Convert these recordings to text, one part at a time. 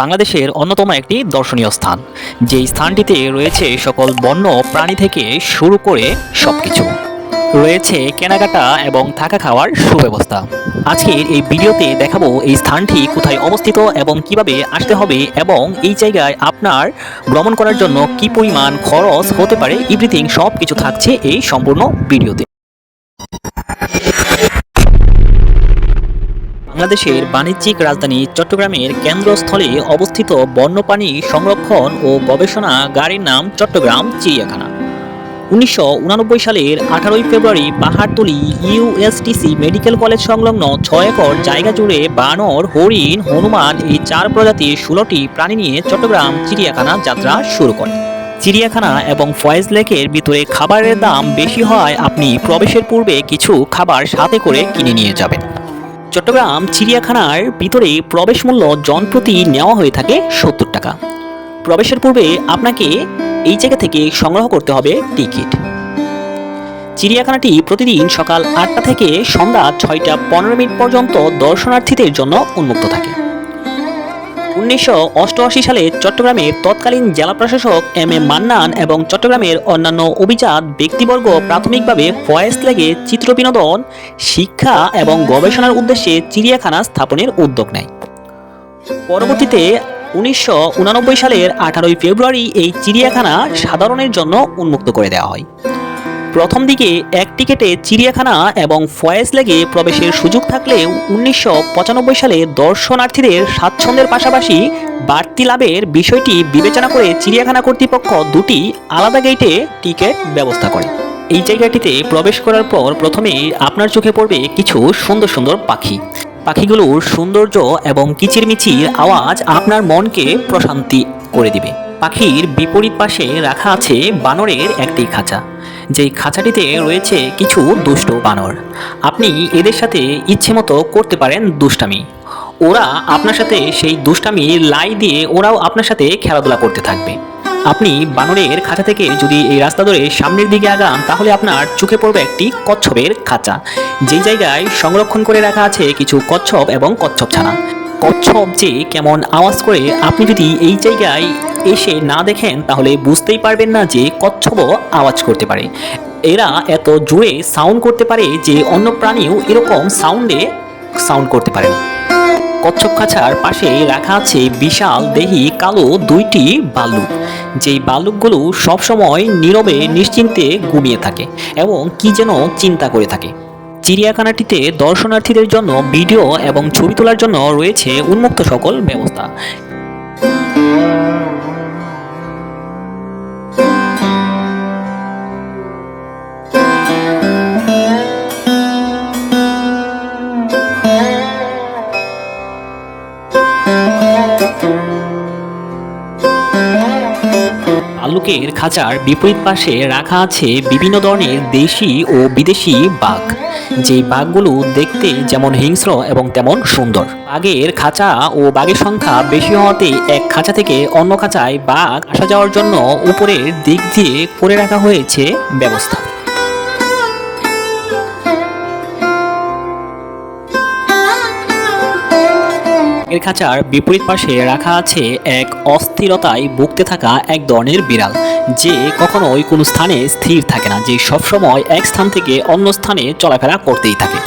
বাংলাদেশের অন্যতম একটি দর্শনীয় স্থান। যেই স্থানটিতে রয়েছে সকল বন্য প্রাণী থেকে শুরু করে সবকিছু। রয়েছে কেনাকাটা এবং থাকা খাওয়ার সুব্যবস্থা। আজকের এই ভিডিওতে দেখাবো এই স্থানটি কোথায় অবস্থিত এবং কীভাবে আসতে হবে এবং এই জায়গায় আপনার ভ্রমণ করার জন্য কি পরিমাণ খরচ হতে পারে এভরিথিং সব কিছু থাকছে এই সম্পূর্ণ ভিডিওতে। বাংলাদেশের বাণিজ্যিক রাজধানী চট্টগ্রামের কেন্দ্রস্থলে অবস্থিত বন্যপ্রাণী সংরক্ষণ ও গবেষণা গাড়ির নাম চট্টগ্রাম চিড়িয়াখানা। উনিশশো সালের আঠারোই ফেব্রুয়ারি পাহাড়তলি ইউএসটিসি মেডিকেল কলেজ সংলগ্ন ছয় একর জায়গা জুড়ে বানর, হরিণ, হনুমান এই চার প্রজাতির ষোলোটি প্রাণী নিয়ে চট্টগ্রাম চিড়িয়াখানা যাত্রা শুরু করে। চিড়িয়াখানা এবং ফয়েজ লেকের ভিতরে খাবারের দাম বেশি হওয়ায় আপনি প্রবেশের পূর্বে কিছু খাবার সাথে করে কিনে নিয়ে যাবেন। চট্টগ্রাম চিড়িয়াখানার ভিতরে প্রবেশ মূল্য জনপ্রতি নেওয়া হয়ে থাকে সত্তর টাকা। প্রবেশের পূর্বে আপনাকে এই জায়গা থেকে সংগ্রহ করতে হবে টিকিট। চিড়িয়াখানাটি প্রতিদিন সকাল আটটা থেকে সন্ধ্যা ছয়টা পনেরো মিনিট পর্যন্ত দর্শনার্থীদের জন্য উন্মুক্ত থাকে। উনিশশো অষ্টআশি সালে চট্টগ্রামের তৎকালীন জেলা প্রশাসক এম এ মান্নান এবং চট্টগ্রামের অন্যান্য অভিজাত ব্যক্তিবর্গ প্রাথমিকভাবে ফয়েজ লেগে চিত্র বিনোদন, শিক্ষা এবং গবেষণার উদ্দেশ্যে চিড়িয়াখানা স্থাপনের উদ্যোগ নেয়। পরবর্তীতে উনিশশো সালের আঠারোই ফেব্রুয়ারি এই চিড়িয়াখানা সাধারণের জন্য উন্মুক্ত করে দেওয়া হয়। প্রথম দিকে এক টিকেটে চিড়িয়াখানা এবং ফয়েজ লেগে প্রবেশের সুযোগ থাকলেও উনিশশো পঁচানব্বই সালে দর্শনার্থীদের স্বাচ্ছন্দ্যের পাশাপাশি বাড়তি লাভের বিষয়টি বিবেচনা করে চিড়িয়াখানা কর্তৃপক্ষ দুটি আলাদা গেটে টিকিট ব্যবস্থা করে। এই জায়গাটিতে প্রবেশ করার পর প্রথমে আপনার চোখে পড়বে কিছু সুন্দর সুন্দর পাখি। পাখিগুলোর সৌন্দর্য এবং কিচিরমিচির আওয়াজ আপনার মনকে প্রশান্তি করে দিবে। পাখির বিপরীত পাশে রাখা আছে বানরের একটি খাঁচা। যেই খাঁচাটিতে রয়েছে কিছু দুষ্ট বানর। আপনি এদের সাথে ইচ্ছে মতো করতে পারেন দুষ্টামি। ওরা আপনার সাথে সেই দুষ্টামি লাই দিয়ে ওরাও আপনার সাথে খেলাধুলা করতে থাকবে। আপনি বানরের খাঁচা থেকে যদি এই রাস্তা ধরে সামনের দিকে আগান, তাহলে আপনার চোখে পড়বে একটি কচ্ছপের খাঁচা। যেই জায়গায় সংরক্ষণ করে রাখা আছে কিছু কচ্ছপ এবং কচ্ছপ ছানা। কচ্ছপ যে কেমন আওয়াজ করে, আপনি যদি এই জায়গায় এসে না দেখেন, তাহলে বুঝতেই পারবেন না যে কচ্ছপও আওয়াজ করতে পারে। এরা এত জোরে সাউন্ড করতে পারে যে অন্য প্রাণীও এরকম সাউন্ডে সাউন্ড করতে পারে কচ্ছপ খাঁচার পাশে রাখা আছে বিশাল দেহি কালো দুইটি বালুক। যেই বালুকগুলো সবসময় নীরবে নিশ্চিন্তে ঘুমিয়ে থাকে এবং কি যেন চিন্তা করে থাকে। চিড়িয়াখানাটিতে দর্শনার্থীদের জন্য ভিডিও এবং ছবি তোলার জন্য রয়েছে উন্মুক্ত সকল ব্যবস্থা। আলুকের খাঁচার বিপরীত পাশে রাখা আছে বিভিন্ন ধরনের দেশি ও বিদেশি বাঘ। যেই বাঘগুলো দেখতে যেমন হিংস্র এবং তেমন সুন্দর। বাঘের খাঁচা ও বাঘের সংখ্যা বেশি হওয়াতে এক খাঁচা থেকে অন্য খাঁচায় বাঘ আসা যাওয়ার জন্য উপরের দিক দিয়ে করে রাখা হয়েছে ব্যবস্থা। এর খাঁচার বিপরীত পাশে রাখা আছে এক অস্থিরতায় ভুগতে থাকা এক ধরনের বিড়াল, যে কখনোই কোনো স্থানে স্থির থাকে না, যে সবসময় এক স্থান থেকে অন্য স্থানে চলাফেরা করতেই থাকে।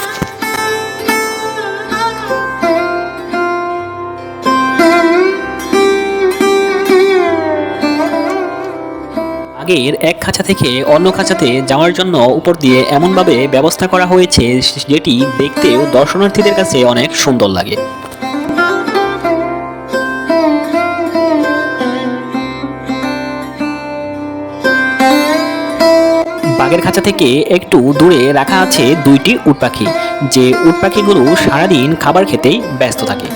আগের এক খাঁচা থেকে অন্য খাঁচাতে যাওয়ার জন্য উপর দিয়ে এমনভাবে ব্যবস্থা করা হয়েছে, যেটি দেখতেও দর্শনার্থীদের কাছে অনেক সুন্দর লাগে। বাঘের খাঁচা থেকে একটু দূরে রাখা আছে দুইটি উট পাখি। যে উট পাখিগুলো সারাদিন খাবার খেতেই ব্যস্ত থাকে।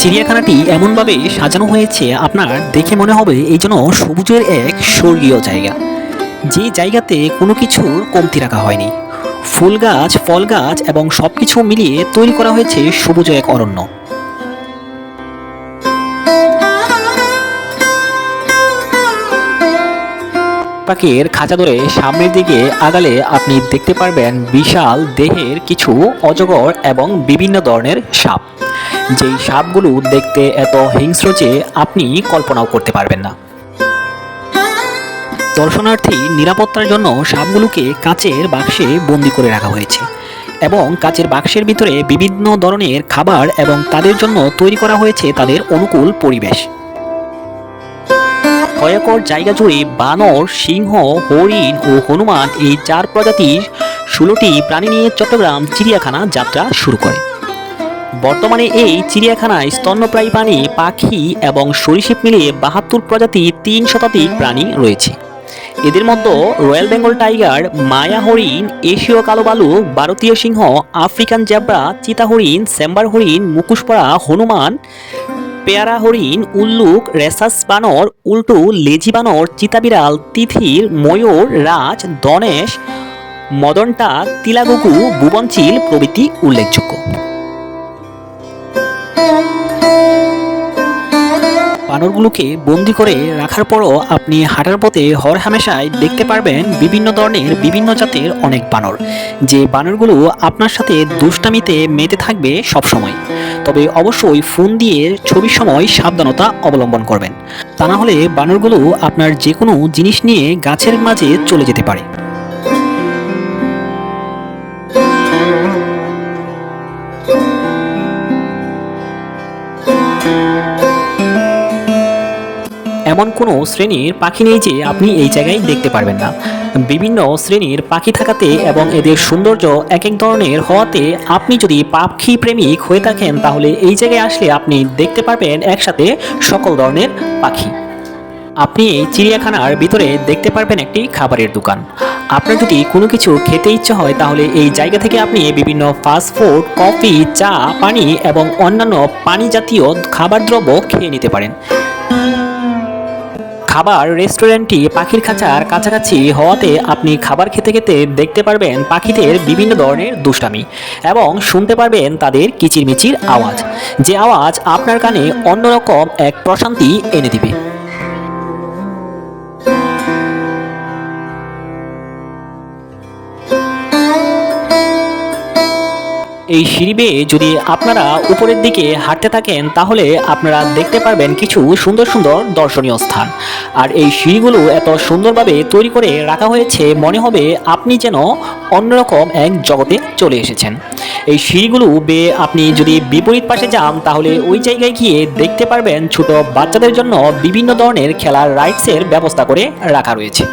চিড়িয়াখানাটি এমনভাবে সাজানো হয়েছে, আপনার দেখে মনে হবে এই জন্য সবুজের এক স্বর্গীয় জায়গা। যে জায়গাতে কোনো কিছুর কমতি রাখা হয়নি। ফুল গাছ, ফল গাছ এবং সব কিছু মিলিয়ে তৈরি করা হয়েছে সবুজ এক অরণ্য। পাখির খাঁচা ধরে সামনের দিকে আগালে আপনি দেখতে পারবেন বিশাল দেহের কিছু অজগর এবং বিভিন্ন ধরনের সাপ। যেই সাপগুলো দেখতে এত হিংস্র যে আপনি কল্পনাও করতে পারবেন না। দর্শনার্থী নিরাপত্তার জন্য সাপগুলোকে কাঁচের বাক্সে বন্দি করে রাখা হয়েছে এবং কাচের বাক্সের ভিতরে বিভিন্ন ধরনের খাবার এবং তাদের জন্য তৈরি করা হয়েছে তাদের অনুকূল পরিবেশ। কয়েকর জায়গা জুড়ে বানর, সিংহ, হরিণ ও হনুমান এই চার প্রজাতির ষোলোটি প্রাণী নিয়ে চট্টগ্রাম চিড়িয়াখানা যাত্রা শুরু করে। বর্তমানে এই চিড়িয়াখানায় স্তন্যপ্রায়ী প্রাণী পাখি এবং সরীসৃপ মিলিয়ে বাহাত্তর প্রজাতি তিন শতাধিক প্রাণী রয়েছে। এদের মধ্যে রয়্যাল বেঙ্গল টাইগার, মায়া হরিণ, এশীয় কালো ভালুক ভারতীয় সিংহ, আফ্রিকান জ্যাব্রা, চিতা হরিণ, স্যাম্বার হরিণ মুকুশপড়া হনুমান, পেয়ারা হরিণ, উল্লুক, রেসাস বানর, উল্টু, লেজি বানর চিতাবিড়াল তিথির, ময়ূর, রাজ, দনেশ মদনটা তিলাগুকু ভুবনচিল প্রভৃতি উল্লেখযোগ্য। বানরগুলোকে বন্দি করে রাখার পরও আপনি হাঁটার পথে হর হামেশায় দেখতে পারবেন বিভিন্ন ধরনের, বিভিন্ন জাতের অনেক বানর। যে বানরগুলো আপনার সাথে দুষ্টামিতে মেতে থাকবে সব সময় তবে অবশ্যই ফোন দিয়ে ছবির সময় সাবধানতা অবলম্বন করবেন। তা না হলে বানরগুলো আপনার যে কোনো জিনিস নিয়ে গাছের মাঝে চলে যেতে পারে। এমন কোনো শ্রেণির পাখি নেই যে আপনি এই জায়গায় দেখতে পারবেন না। বিভিন্ন শ্রেণির পাখি থাকাতে এবং এদের সৌন্দর্য এক এক ধরনের হওয়াতে আপনি যদি পাখি প্রেমিক হয়ে থাকেন, তাহলে এই জায়গায় আসলে আপনি দেখতে পারবেন একসাথে সকল ধরনের পাখি। আপনি এই চিড়িয়াখানার ভিতরে দেখতে পারবেন একটি খাবারের দোকান। আপনার যদি কোনো কিছু খেতে ইচ্ছে হয়, তাহলে এই জায়গা থেকে আপনি বিভিন্ন ফাস্ট ফুড কফি চা, পানি এবং অন্যান্য পানি জাতীয় খাবার দ্রব্য খেয়ে নিতে পারেন। খাবার রেস্টুরেন্টটি পাখির খাঁচার কাছাকাছি হওয়াতে আপনি খাবার খেতে খেতে দেখতে পারবেন পাখিদের বিভিন্ন ধরনের দুষ্টামি এবং শুনতে পারবেন তাদের কিচিরমিচির আওয়াজ। যে আওয়াজ আপনার কানে অন্যরকম এক প্রশান্তি এনে দিবে। এই সিঁড়ি বেয়ে যদি আপনারা উপরের দিকে হাঁটতে থাকেন, তাহলে আপনারা দেখতে পারবেন কিছু সুন্দর সুন্দর দর্শনীয় স্থান। আর এই সিঁড়িগুলো এত সুন্দরভাবে তৈরি করে রাখা হয়েছে, মনে হবে আপনি যেন অন্যরকম এক জগতে চলে এসেছেন। এই সিঁড়িগুলো বেয়ে আপনি যদি বিপরীত পাশে যান, তাহলে ওই জায়গায় গিয়ে দেখতে পারবেন ছোট বাচ্চাদের জন্য বিভিন্ন ধরনের খেলার রাইডসের ব্যবস্থা করে রাখা রয়েছে।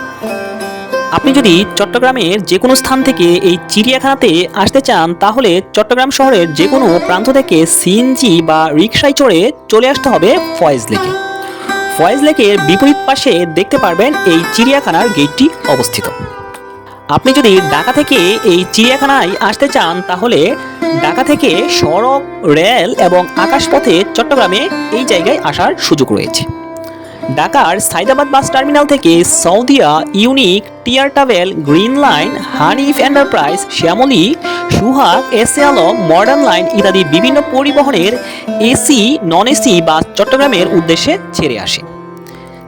আপনি যদি চট্টগ্রামের যে কোনো স্থান থেকে এই চিড়িয়াখানাতে আসতে চান, তাহলে চট্টগ্রাম শহরের যে কোনো প্রান্ত থেকে সিএনজি বা রিক্সায় চড়ে চলে আসতে হবে ফয়েজ লেকে। ফয়েজ লেকের বিপরীত পাশে দেখতে পারবেন এই চিড়িয়াখানার গেটটি অবস্থিত। আপনি যদি ঢাকা থেকে এই চিড়িয়াখানায় আসতে চান, তাহলে ঢাকা থেকে সড়ক, রেল এবং আকাশপথে চট্টগ্রামে এই জায়গায় আসার সুযোগ রয়েছে। ঢাকার সাইদাবাদ বাস টার্মিনাল থেকে সৌদিয়া, ইউনিক, টিয়ার travel green line, Hanif enterprise, Shyamoli, Sohag এসে আলম, মডার্ন লাইন ইত্যাদি বিভিন্ন পরিবহনের এসি নন এসি বাস চট্টগ্রামের উদ্দেশ্যে ছেড়ে আসে।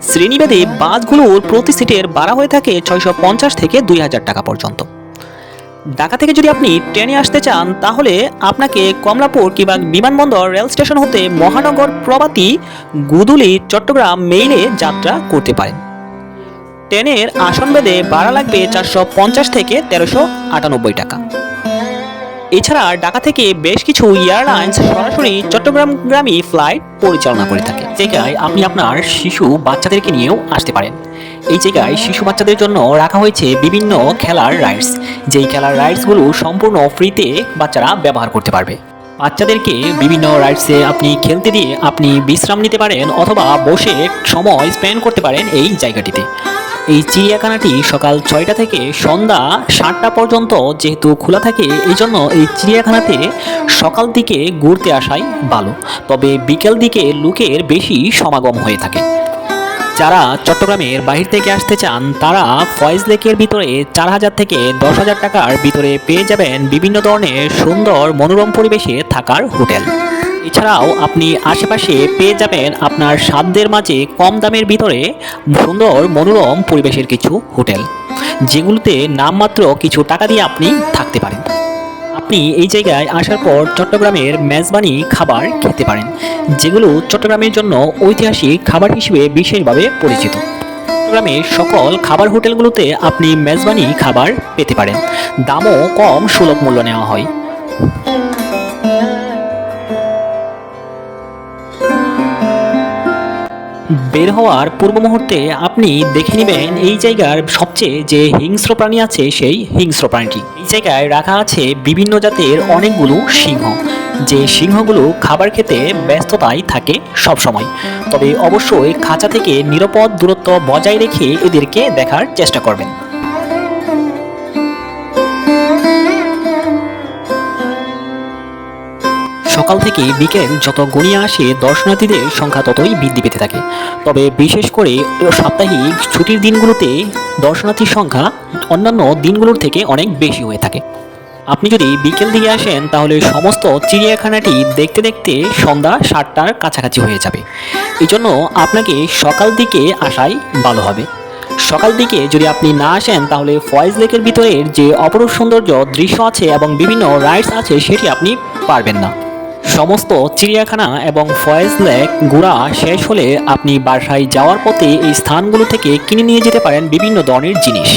শ্রেণীভেদে বাসগুলোর প্রতি সিটের ভাড়া হয়ে থাকে ছয়শো পঞ্চাশ থেকে দুই হাজার টাকা পর্যন্ত। ঢাকা থেকে যদি আপনি ট্রেনে আসতে চান, তাহলে আপনাকে কমলাপুর কিংবা বিমানবন্দর রেল স্টেশন হতে মহানগর প্রভাতী গুদুলি, চট্টগ্রাম মেইলে যাত্রা করতে পারেন। ট্রেনের আসন বেদে ভাড়া লাগবে চারশো পঞ্চাশ থেকে তেরোশো আটানব্বই টাকা। এছাড়া ঢাকা থেকে বেশ কিছু এয়ারলাইন্স সরাসরি চট্টগ্রামগামী ফ্লাইট পরিচালনা করে থাকে জায়গায় আপনি আপনার শিশু, বাচ্চাদেরকে নিয়েও আসতে পারেন। এই জায়গায় শিশু বাচ্চাদের জন্য রাখা হয়েছে বিভিন্ন খেলার রাইডস যেই খেলার রাইডসগুলো সম্পূর্ণ ফ্রিতে বাচ্চারা ব্যবহার করতে পারবে। বাচ্চাদেরকে বিভিন্ন রাইডসে আপনি খেলতে দিয়ে আপনি বিশ্রাম নিতে পারেন অথবা বসে সময় স্পেন্ড করতে পারেন এই জায়গাটিতে। এই চিড়িয়াখানাটি সকাল ছয়টা থেকে সন্ধ্যা সাতটা পর্যন্ত যেহেতু খোলা থাকে, এই জন্য এই চিড়িয়াখানাতে সকাল দিকে ঘুরতে আসাই ভালো। তবে বিকেল দিকে লোকের বেশি সমাগম হয়ে থাকে। যারা চট্টগ্রামের বাহির থেকে আসতে চান, তারা ফয়েজ লেকের ভিতরে চার হাজার থেকে দশ হাজার টাকার ভিতরে পেয়ে যাবেন বিভিন্ন ধরনের সুন্দর মনোরম পরিবেশে থাকার হোটেল। এছাড়াও আপনি আশেপাশে পেয়ে যাবেন আপনার সাধ্যের মাঝে কম দামের ভিতরে সুন্দর মনোরম পরিবেশের কিছু হোটেল, যেগুলোতে নামমাত্র কিছু টাকা দিয়ে আপনি থাকতে পারেন। আপনি এই জায়গায় আসার পর চট্টগ্রামের মেজবানি খাবার খেতে পারেন, যেগুলো চট্টগ্রামের জন্য ঐতিহাসিক খাবার হিসেবে বিশেষভাবে পরিচিত। চট্টগ্রামের সকল খাবার হোটেলগুলোতে আপনি মেজবানি খাবার পেতে পারেন। দামও কম, সুলভ মূল্য নেওয়া হয়। বের হওয়ার পূর্ব মুহূর্তে আপনি দেখে নেবেন এই জায়গার সবচেয়ে যে হিংস্র প্রাণী আছে সেই হিংস্র প্রাণীটি। এই জায়গায় রাখা আছে বিভিন্ন জাতের অনেকগুলো সিংহ। যে সিংহগুলো খাবার খেতে ব্যস্ততায় থাকে সবসময়। তবে অবশ্যই খাঁচা থেকে নিরাপদ দূরত্ব বজায় রেখে এদেরকে দেখার চেষ্টা করবেন। সকাল থেকে বিকেল যত গড়িয়ে আসে, দর্শনার্থীদের সংখ্যা ততই বৃদ্ধি পেতে থাকে। তবে বিশেষ করে সাপ্তাহিক ছুটির দিনগুলোতে দর্শনার্থীর সংখ্যা অন্যান্য দিনগুলোর থেকে অনেক বেশি হয়ে থাকে। আপনি যদি বিকেল দিকে আসেন, তাহলে সমস্ত চিড়িয়াখানাটি দেখতে দেখতে সন্ধ্যা সাতটার কাছাকাছি হয়ে যাবে। এই জন্য আপনাকে সকাল দিকে আসাই ভালো হবে। সকাল দিকে যদি আপনি না আসেন, তাহলে ফয়েজ লেকের ভিতরের যে অপরূপ সৌন্দর্য দৃশ্য আছে এবং বিভিন্ন রাইডস আছে, সেটি আপনি পারবেন না। সমস্ত চিড়িয়াখানা এবং ফয়েজ লেক গুড়া শেষ হলে আপনি বাসায় যাওয়ার পথে এই স্থানগুলো থেকে কিনে নিয়ে যেতে পারেন বিভিন্ন ধরনের জিনিস।